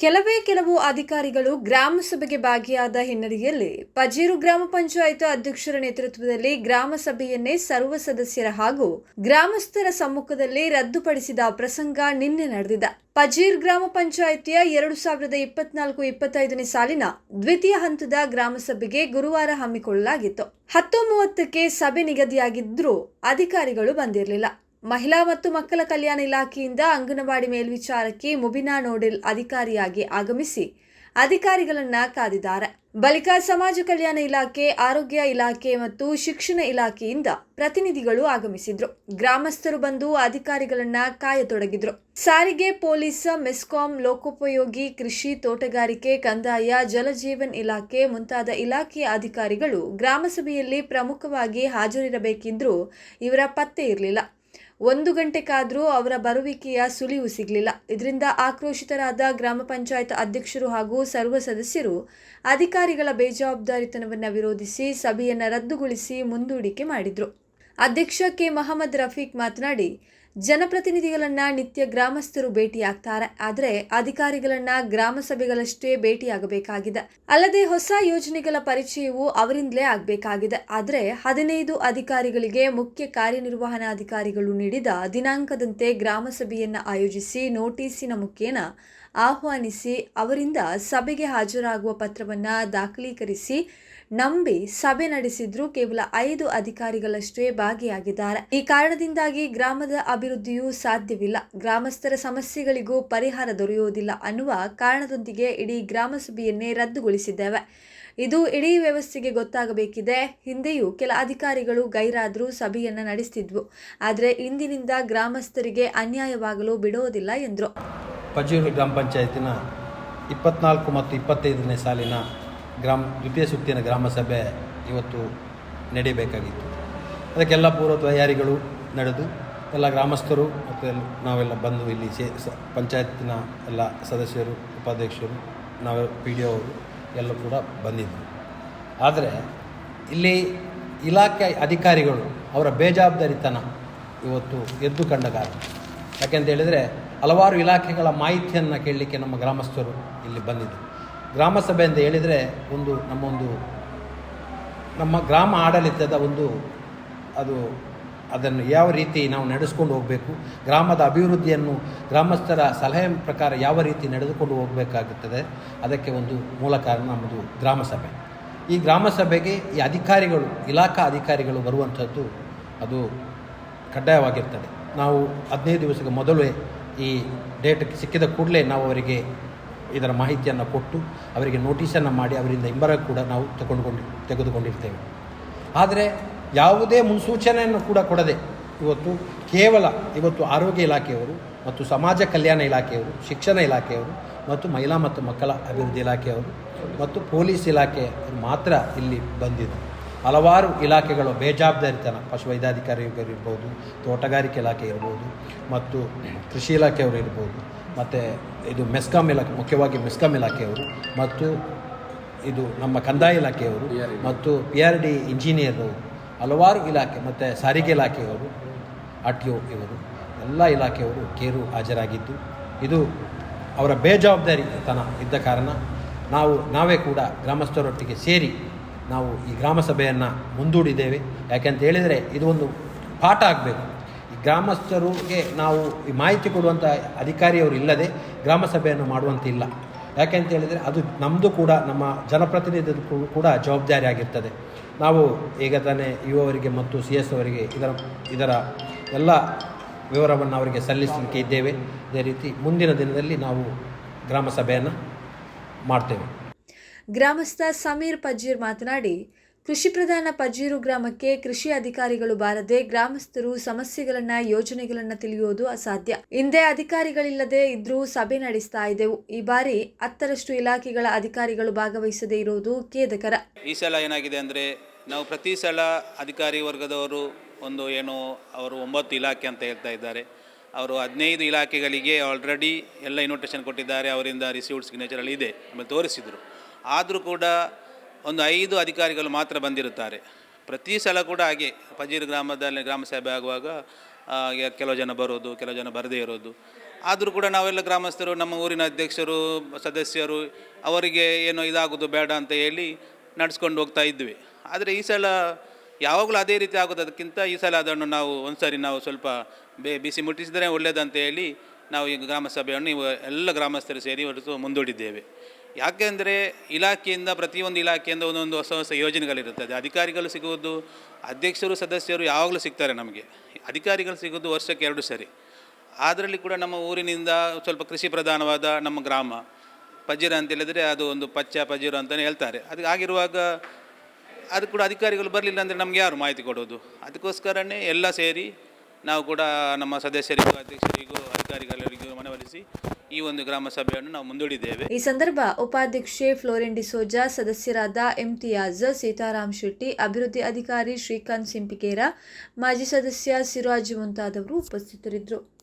ಕೆಲವೇ ಕೆಲವು ಅಧಿಕಾರಿಗಳು ಗ್ರಾಮ ಸಭೆಗೆ ಭಾಗಿಯಾದ ಹಿನ್ನೆಲೆಯಲ್ಲಿ ಪಜೀರು ಗ್ರಾಮ ಪಂಚಾಯತ್ ಅಧ್ಯಕ್ಷರ ನೇತೃತ್ವದಲ್ಲಿ ಗ್ರಾಮ ಸಭೆಯನ್ನೇ ಸರ್ವ ಸದಸ್ಯರ ಹಾಗೂ ಗ್ರಾಮಸ್ಥರ ಸಮ್ಮುಖದಲ್ಲಿ ರದ್ದುಪಡಿಸಿದ ಪ್ರಸಂಗ ನಿನ್ನೆ ನಡೆದಿದೆ. ಪಜೀರ್ ಗ್ರಾಮ ಪಂಚಾಯಿತಿಯ ಎರಡು ಸಾವಿರದ ಇಪ್ಪತ್ನಾಲ್ಕು ಇಪ್ಪತ್ತೈದನೇ ಸಾಲಿನ ದ್ವಿತೀಯ ಹಂತದ ಗ್ರಾಮ ಸಭೆಗೆ ಗುರುವಾರ ಹಮ್ಮಿಕೊಳ್ಳಲಾಗಿತ್ತು. ಹತ್ತು ಮೂವತ್ತಕ್ಕೆ ಸಭೆ ನಿಗದಿಯಾಗಿದ್ದರೂ ಅಧಿಕಾರಿಗಳು ಬಂದಿರಲಿಲ್ಲ. ಮಹಿಳಾ ಮತ್ತು ಮಕ್ಕಳ ಕಲ್ಯಾಣ ಇಲಾಖೆಯಿಂದ ಅಂಗನವಾಡಿ ಮೇಲ್ವಿಚಾರಕಿ ಮುಬಿನಾ ನೋಡೆಲ್ ಅಧಿಕಾರಿಯಾಗಿ ಆಗಮಿಸಿ ಅಧಿಕಾರಿಗಳನ್ನ ಕಾದಿದ್ದಾರೆ. ಬಳಿಕ ಸಮಾಜ ಕಲ್ಯಾಣ ಇಲಾಖೆ, ಆರೋಗ್ಯ ಇಲಾಖೆ ಮತ್ತು ಶಿಕ್ಷಣ ಇಲಾಖೆಯಿಂದ ಪ್ರತಿನಿಧಿಗಳು ಆಗಮಿಸಿದ್ರು. ಗ್ರಾಮಸ್ಥರು ಬಂದು ಅಧಿಕಾರಿಗಳನ್ನ ಕಾಯತೊಡಗಿದ್ರು. ಸಾರಿಗೆ, ಪೊಲೀಸ್, ಮೆಸ್ಕಾಂ, ಲೋಕೋಪಯೋಗಿ, ಕೃಷಿ, ತೋಟಗಾರಿಕೆ, ಕಂದಾಯ, ಜಲಜೀವನ್ ಇಲಾಖೆ ಮುಂತಾದ ಇಲಾಖೆಯ ಅಧಿಕಾರಿಗಳು ಗ್ರಾಮಸಭೆಯಲ್ಲಿ ಪ್ರಮುಖವಾಗಿ ಹಾಜರಿರಬೇಕಿದ್ರೂ ಇವರ ಪತ್ತೆ ಇರಲಿಲ್ಲ. ಒಂದು ಗಂಟೆ ಕಾದರೂ ಅವರ ಬರುವಿಕೆಯ ಸುಳಿವು ಸಿಗಲಿಲ್ಲ. ಇದರಿಂದ ಆಕ್ರೋಶಿತರಾದ ಗ್ರಾಮ ಪಂಚಾಯತ್ ಅಧ್ಯಕ್ಷರು ಹಾಗೂ ಸರ್ವ ಸದಸ್ಯರು ಅಧಿಕಾರಿಗಳ ಬೇಜವಾಬ್ದಾರಿತನವನ್ನು ವಿರೋಧಿಸಿ ಸಭೆಯನ್ನು ರದ್ದುಗೊಳಿಸಿ ಮುಂದೂಡಿಕೆ ಮಾಡಿದರು. ಅಧ್ಯಕ್ಷ ಕೆ. ಮಹಮ್ಮದ್ ರಫೀಕ್ ಮಾತನಾಡಿ ಜನಪ್ರತಿನಿಧಿಗಳನ್ನ ನಿತ್ಯ ಗ್ರಾಮಸ್ಥರು ಭೇಟಿಯಾಗ್ತಾರೆ. ಆದರೆ ಅಧಿಕಾರಿಗಳನ್ನ ಗ್ರಾಮ ಸಭೆಗಳಷ್ಟೇ ಭೇಟಿಯಾಗಬೇಕಾಗಿದೆ. ಅಲ್ಲದೆ ಹೊಸ ಯೋಜನೆಗಳ ಪರಿಚಯವು ಅವರಿಂದಲೇ ಆಗಬೇಕಾಗಿದೆ. ಆದರೆ ಹದಿನೈದು ಅಧಿಕಾರಿಗಳಿಗೆ ಮುಖ್ಯ ಕಾರ್ಯನಿರ್ವಹಣಾಧಿಕಾರಿಗಳು ನೀಡಿದ ದಿನಾಂಕದಂತೆ ಗ್ರಾಮ ಸಭೆಯನ್ನ ಆಯೋಜಿಸಿ ನೋಟಿಸಿನ ಮುಖೇನ ಆಹ್ವಾನಿಸಿ ಅವರಿಂದ ಸಭೆಗೆ ಹಾಜರಾಗುವ ಪತ್ರವನ್ನ ದಾಖಲೀಕರಿಸಿ ನಂಬಿ ಸಭೆ ನಡೆಸಿದ್ರು ಕೇವಲ ಐದು ಅಧಿಕಾರಿಗಳಷ್ಟೇ ಭಾಗಿಯಾಗಿದ್ದಾರೆ. ಈ ಕಾರಣದಿಂದಾಗಿ ಗ್ರಾಮದ ಅಭಿವೃದ್ಧಿಯೂ ಸಾಧ್ಯವಿಲ್ಲ. ಗ್ರಾಮಸ್ಥರ ಸಮಸ್ಯೆಗಳಿಗೂ ಪರಿಹಾರ ದೊರೆಯುವುದಿಲ್ಲ ಅನ್ನುವ ಕಾರಣದೊಂದಿಗೆ ಇಡೀ ಗ್ರಾಮಸಭೆಯನ್ನೇ ರದ್ದುಗೊಳಿಸಿದ್ದೇವೆ. ಇದು ಇಡೀ ವ್ಯವಸ್ಥೆಗೆ ಗೊತ್ತಾಗಬೇಕಿದೆ. ಹಿಂದೆಯೂ ಕೆಲ ಅಧಿಕಾರಿಗಳು ಗೈರಾದರೂ ಸಭೆಯನ್ನು ನಡೆಸ್ತಿದ್ವು. ಆದರೆ ಇಂದಿನಿಂದ ಗ್ರಾಮಸ್ಥರಿಗೆ ಅನ್ಯಾಯವಾಗಲು ಬಿಡುವುದಿಲ್ಲ ಎಂದರು. ಪಜೂರು ಗ್ರಾಮ ಪಂಚಾಯತಿನ ಇಪ್ಪತ್ನಾಲ್ಕು ಮತ್ತು ಇಪ್ಪತ್ತೈದನೇ ಸಾಲಿನ ಗ್ರಾಮ, ದ್ವಿತೀಯ ಸುತ್ತಿನ ಗ್ರಾಮ ಸಭೆ ಇವತ್ತು ನಡೆಯಬೇಕಾಗಿತ್ತು ಅದಕ್ಕೆಲ್ಲ ಪೂರ್ವ ತಯಾರಿಗಳು ನಡೆದು, ಎಲ್ಲ ಗ್ರಾಮಸ್ಥರು ಮತ್ತು ನಾವೆಲ್ಲ ಬಂದು ಇಲ್ಲಿ ಸೇ ಸ, ಪಂಚಾಯತಿನ ಎಲ್ಲ ಸದಸ್ಯರು, ಉಪಾಧ್ಯಕ್ಷರು, ನಾವು ಪಿ ಡಿ ಅವರು ಎಲ್ಲ ಕೂಡ ಬಂದಿದ್ದರು ಆದರೆ ಇಲ್ಲಿ ಇಲಾಖೆ ಅಧಿಕಾರಿಗಳು ಅವರ ಬೇಜವಾಬ್ದಾರಿತನ ಇವತ್ತು ಎದ್ದು ಕಂಡ ಕಾರಣ. ಯಾಕೆಂತ ಹೇಳಿದರೆ ಹಲವಾರು ಇಲಾಖೆಗಳ ಮಾಹಿತಿಯನ್ನು ಕೇಳಲಿಕ್ಕೆ ನಮ್ಮ ಗ್ರಾಮಸ್ಥರು ಇಲ್ಲಿ ಬಂದಿದ್ದರು. ಗ್ರಾಮ ಸಭೆ ಅಂತ ಹೇಳಿದರೆ ಒಂದು ನಮ್ಮ ಒಂದು ನಮ್ಮ ಗ್ರಾಮ ಆಡಳಿತದ ಒಂದು ಅದು, ಅದನ್ನು ಯಾವ ರೀತಿ ನಾವು ನಡೆಸ್ಕೊಂಡು ಹೋಗಬೇಕು, ಗ್ರಾಮದ ಅಭಿವೃದ್ಧಿಯನ್ನು ಗ್ರಾಮಸ್ಥರ ಸಲಹೆ ಪ್ರಕಾರ ಯಾವ ರೀತಿ ನಡೆದುಕೊಂಡು ಹೋಗಬೇಕಾಗುತ್ತದೆ, ಅದಕ್ಕೆ ಒಂದು ಮೂಲ ಕಾರಣ ನಮ್ಮದು ಗ್ರಾಮ ಸಭೆ ಈ ಗ್ರಾಮ ಸಭೆಗೆ ಈ ಅಧಿಕಾರಿಗಳು, ಇಲಾಖಾ ಅಧಿಕಾರಿಗಳು ಬರುವಂಥದ್ದು ಅದು ಕಡ್ಡಾಯವಾಗಿರ್ತದೆ. ನಾವು ಹದಿನೈದು ದಿವಸಕ್ಕೆ ಮೊದಲೇ ಈ ಡೇಟ್ ಸಿಕ್ಕಿದ ಕೂಡಲೇ ನಾವು ಅವರಿಗೆ ಇದರ ಮಾಹಿತಿಯನ್ನು ಕೊಟ್ಟು ಅವರಿಗೆ ನೋಟಿಸನ್ನು ಮಾಡಿ ಅವರಿಂದ ಹಿಂಬರ ಕೂಡ ನಾವು ತಗೊಂಡುಕೊಂಡು ತೆಗೆದುಕೊಂಡಿರ್ತೇವೆ. ಆದರೆ ಯಾವುದೇ ಮುನ್ಸೂಚನೆಯನ್ನು ಕೂಡ ಕೊಡದೆ ಇವತ್ತು ಕೇವಲ ಇವತ್ತು ಆರೋಗ್ಯ ಇಲಾಖೆಯವರು ಮತ್ತು ಸಮಾಜ ಕಲ್ಯಾಣ ಇಲಾಖೆಯವರು, ಶಿಕ್ಷಣ ಇಲಾಖೆಯವರು ಮತ್ತು ಮಹಿಳಾ ಮತ್ತು ಮಕ್ಕಳ ಅಭಿವೃದ್ಧಿ ಇಲಾಖೆಯವರು ಮತ್ತು ಪೊಲೀಸ್ ಇಲಾಖೆ ಮಾತ್ರ ಇಲ್ಲಿ ಬಂದಿದೆ. ಹಲವಾರು ಇಲಾಖೆಗಳು ಬೇಜವಾಬ್ದಾರಿತನ ಪಶುವೈದ್ಯಾಧಿಕಾರಿಗಳು ಇರ್ಬೋದು, ತೋಟಗಾರಿಕೆ ಇಲಾಖೆ ಇರ್ಬೋದು ಮತ್ತು ಕೃಷಿ ಇಲಾಖೆಯವರು ಇರ್ಬೋದು. ಮತ್ತು ಇದು ಮೆಸ್ಕಾಂ ಇಲಾಖೆ ಮುಖ್ಯವಾಗಿ ಮೆಸ್ಕಾಂ ಇಲಾಖೆಯವರು ಮತ್ತು ಇದು ನಮ್ಮ ಕಂದಾಯ ಇಲಾಖೆಯವರು ಮತ್ತು ಪಿ ಆರ್ ಡಿ ಇಂಜಿನಿಯರು ಹಲವಾರು ಇಲಾಖೆ ಮತ್ತು ಸಾರಿಗೆ ಇಲಾಖೆಯವರು ಆರ್ ಟಿ ಒ ಇವರು ಎಲ್ಲ ಇಲಾಖೆಯವರು ಕೇರು ಹಾಜರಾಗಿದ್ದು. ಇದು ಅವರ ಬೇಜವಾಬ್ದಾರಿತನ ಇದ್ದ ಕಾರಣ ನಾವು ನಾವೇ ಕೂಡ ಗ್ರಾಮಸ್ಥರೊಟ್ಟಿಗೆ ಸೇರಿ ನಾವು ಈ ಗ್ರಾಮ ಸಭೆಯನ್ನು ಮುಂದೂಡಿದ್ದೇವೆ. ಯಾಕೆಂತ ಹೇಳಿದರೆ ಇದು ಒಂದು ಪಾಠ ಆಗಬೇಕು. ಗ್ರಾಮಸ್ಥರಿಗೆ ನಾವು ಮಾಹಿತಿ ಕೊಡುವಂಥ ಅಧಿಕಾರಿಯವರು ಇಲ್ಲದೆ ಗ್ರಾಮ ಸಭೆಯನ್ನು ಮಾಡುವಂತಿಲ್ಲ ಯಾಕೆಂತ ಹೇಳಿದರೆ ಅದು ನಮ್ಮದು ಕೂಡ ನಮ್ಮ ಜನಪ್ರತಿನಿಧಿ ಕೂಡ ಜವಾಬ್ದಾರಿ ಆಗಿರ್ತದೆ. ನಾವು ಈಗ ತಾನೇ ಯುವವರಿಗೆ ಮತ್ತು ಸಿ ಎಸ್ ಅವರಿಗೆ ಇದರ ಇದರ ಎಲ್ಲ ವಿವರವನ್ನು ಅವರಿಗೆ ಸಲ್ಲಿಸಲಿಕ್ಕೆ ಇದ್ದೇವೆ. ಅದೇ ರೀತಿ ಮುಂದಿನ ದಿನದಲ್ಲಿ ನಾವು ಗ್ರಾಮ ಸಭೆಯನ್ನು ಮಾಡ್ತೇವೆ. ಗ್ರಾಮಸ್ಥ ಸಮೀರ್ ಪಜೀರ್ ಮಾತನಾಡಿ ಕೃಷಿ ಪ್ರಧಾನ ಪಜೀರು ಗ್ರಾಮಕ್ಕೆ ಕೃಷಿ ಅಧಿಕಾರಿಗಳು ಬಾರದೆ ಗ್ರಾಮಸ್ಥರು ಸಮಸ್ಯೆಗಳನ್ನ, ಯೋಜನೆಗಳನ್ನ ತಿಳಿಯೋದು ಅಸಾಧ್ಯ. ಹಿಂದೆ ಅಧಿಕಾರಿಗಳಿಲ್ಲದೆ ಇದ್ರೂ ಸಭೆ ನಡೆಸ್ತಾ ಇದ್ದೆವು. ಈ ಬಾರಿ ಹತ್ತರಷ್ಟು ಇಲಾಖೆಗಳ ಅಧಿಕಾರಿಗಳು ಭಾಗವಹಿಸದೇ ಇರುವುದು ಖೇದಕರ. ಈ ಸಲ ಏನಾಗಿದೆ ಅಂದರೆ, ನಾವು ಪ್ರತಿ ಸಲ ಅಧಿಕಾರಿ ವರ್ಗದವರು ಒಂದು ಏನು, ಅವರು ಒಂಬತ್ತು ಇಲಾಖೆ ಅಂತ ಹೇಳ್ತಾ ಇದ್ದಾರೆ. ಅವರು ಹದಿನೈದು ಇಲಾಖೆಗಳಿಗೆ ಆಲ್ರೆಡಿ ಎಲ್ಲ ಇನ್ವಿಟೇಷನ್ ಕೊಟ್ಟಿದ್ದಾರೆ. ಅವರಿಂದ ರಿಸೀವ್ಡ್ ಸಿಗ್ನೇಚರಲ್ಲಿ ಇದೆ. ಆಮೇಲೆ ತೋರಿಸಿದರು. ಆದರೂ ಕೂಡ ಒಂದು ಐದು ಅಧಿಕಾರಿಗಳು ಮಾತ್ರ ಬಂದಿರುತ್ತಾರೆ. ಪ್ರತಿ ಸಲ ಕೂಡ ಹಾಗೆ ಪಜೀರ್ ಗ್ರಾಮದಲ್ಲಿ ಗ್ರಾಮ ಸಭೆ ಆಗುವಾಗ ಕೆಲವು ಜನ ಬರೋದು, ಕೆಲವು ಜನ ಬರದೇ ಇರೋದು. ಆದರೂ ಕೂಡ ನಾವೆಲ್ಲ ಗ್ರಾಮಸ್ಥರು, ನಮ್ಮ ಊರಿನ ಅಧ್ಯಕ್ಷರು, ಸದಸ್ಯರು, ಅವರಿಗೆ ಏನೋ ಇದಾಗೋದು ಬೇಡ ಅಂತ ಹೇಳಿ ನಡೆಸ್ಕೊಂಡು ಹೋಗ್ತಾ ಇದ್ವಿ. ಆದರೆ ಈ ಸಲ ಯಾವಾಗಲೂ ಅದೇ ರೀತಿ ಆಗೋದಕ್ಕಿಂತ ಈ ಸಲ ಅದನ್ನು ನಾವು ಒಂದ್ಸರಿ ನಾವು ಸ್ವಲ್ಪ ಬೇ, ಬಿಸಿ ಮುಟ್ಟಿಸಿದರೆ ಒಳ್ಳೆಯದಂತ ಹೇಳಿ ನಾವು ಈ ಗ್ರಾಮ ಸಭೆಯನ್ನು ಎಲ್ಲ ಗ್ರಾಮಸ್ಥರು ಸೇರಿ ಹೊರತು ಮುಂದೂಡಿದ್ದೇವೆ. ಯಾಕೆಂದರೆ ಇಲಾಖೆಯಿಂದ, ಪ್ರತಿಯೊಂದು ಇಲಾಖೆಯಿಂದ ಒಂದೊಂದು ಹೊಸ ಹೊಸ ಯೋಜನೆಗಳಿರುತ್ತದೆ. ಅಧಿಕಾರಿಗಳು ಸಿಗುವುದು, ಅಧ್ಯಕ್ಷರು, ಸದಸ್ಯರು ಯಾವಾಗಲೂ ಸಿಗ್ತಾರೆ ನಮಗೆ. ಅಧಿಕಾರಿಗಳು ಸಿಗೋದು ವರ್ಷಕ್ಕೆ ಎರಡು ಸರಿ. ಅದರಲ್ಲಿ ಕೂಡ ನಮ್ಮ ಊರಿನಿಂದ ಸ್ವಲ್ಪ ಕೃಷಿ ಪ್ರಧಾನವಾದ ನಮ್ಮ ಗ್ರಾಮ, ಪಜಿರ ಅಂತ ಹೇಳಿದರೆ ಅದು ಒಂದು ಪಚ್ಚ ಪಜಿರ ಅಂತಲೇ ಹೇಳ್ತಾರೆ. ಅದು ಆಗಿರುವಾಗ ಅದು ಕೂಡ ಅಧಿಕಾರಿಗಳು ಬರಲಿಲ್ಲ ಅಂದರೆ ನಮಗೆ ಯಾರು ಮಾಹಿತಿ ಕೊಡೋದು ಅದಕ್ಕೋಸ್ಕರನೇ ಎಲ್ಲ ಸೇರಿ ನಾವು ಕೂಡ ನಮ್ಮ ಸದಸ್ಯರಿಗೂ, ಅಧ್ಯಕ್ಷರಿಗೂ, ಅಧಿಕಾರಿಗಳಿಗೂ ಮನವೊಲಿಸಿ ಈ ಒಂದು ಗ್ರಾಮ ಸಭೆಯನ್ನು ನಾವು ಮುಂದೂಡಿದ್ದೇವೆ. ಈ ಸಂದರ್ಭ ಉಪಾಧ್ಯಕ್ಷೆ ಫ್ಲೋರೆನ್ ಡಿಸೋಜಾ ಸದಸ್ಯರಾದ ಇಮ್ತಿಯಾಜ್ ಸೀತಾರಾಮ್ ಶೆಟ್ಟಿ, ಅಭಿವೃದ್ಧಿ ಅಧಿಕಾರಿ ಶ್ರೀಕಾಂತ್ ಸಿಂಪಿಕೇರ, ಮಾಜಿ ಸದಸ್ಯ ಸಿರಾಜ್ ಮುಂತಾದವರು ಉಪಸ್ಥಿತರಿದ್ದರು.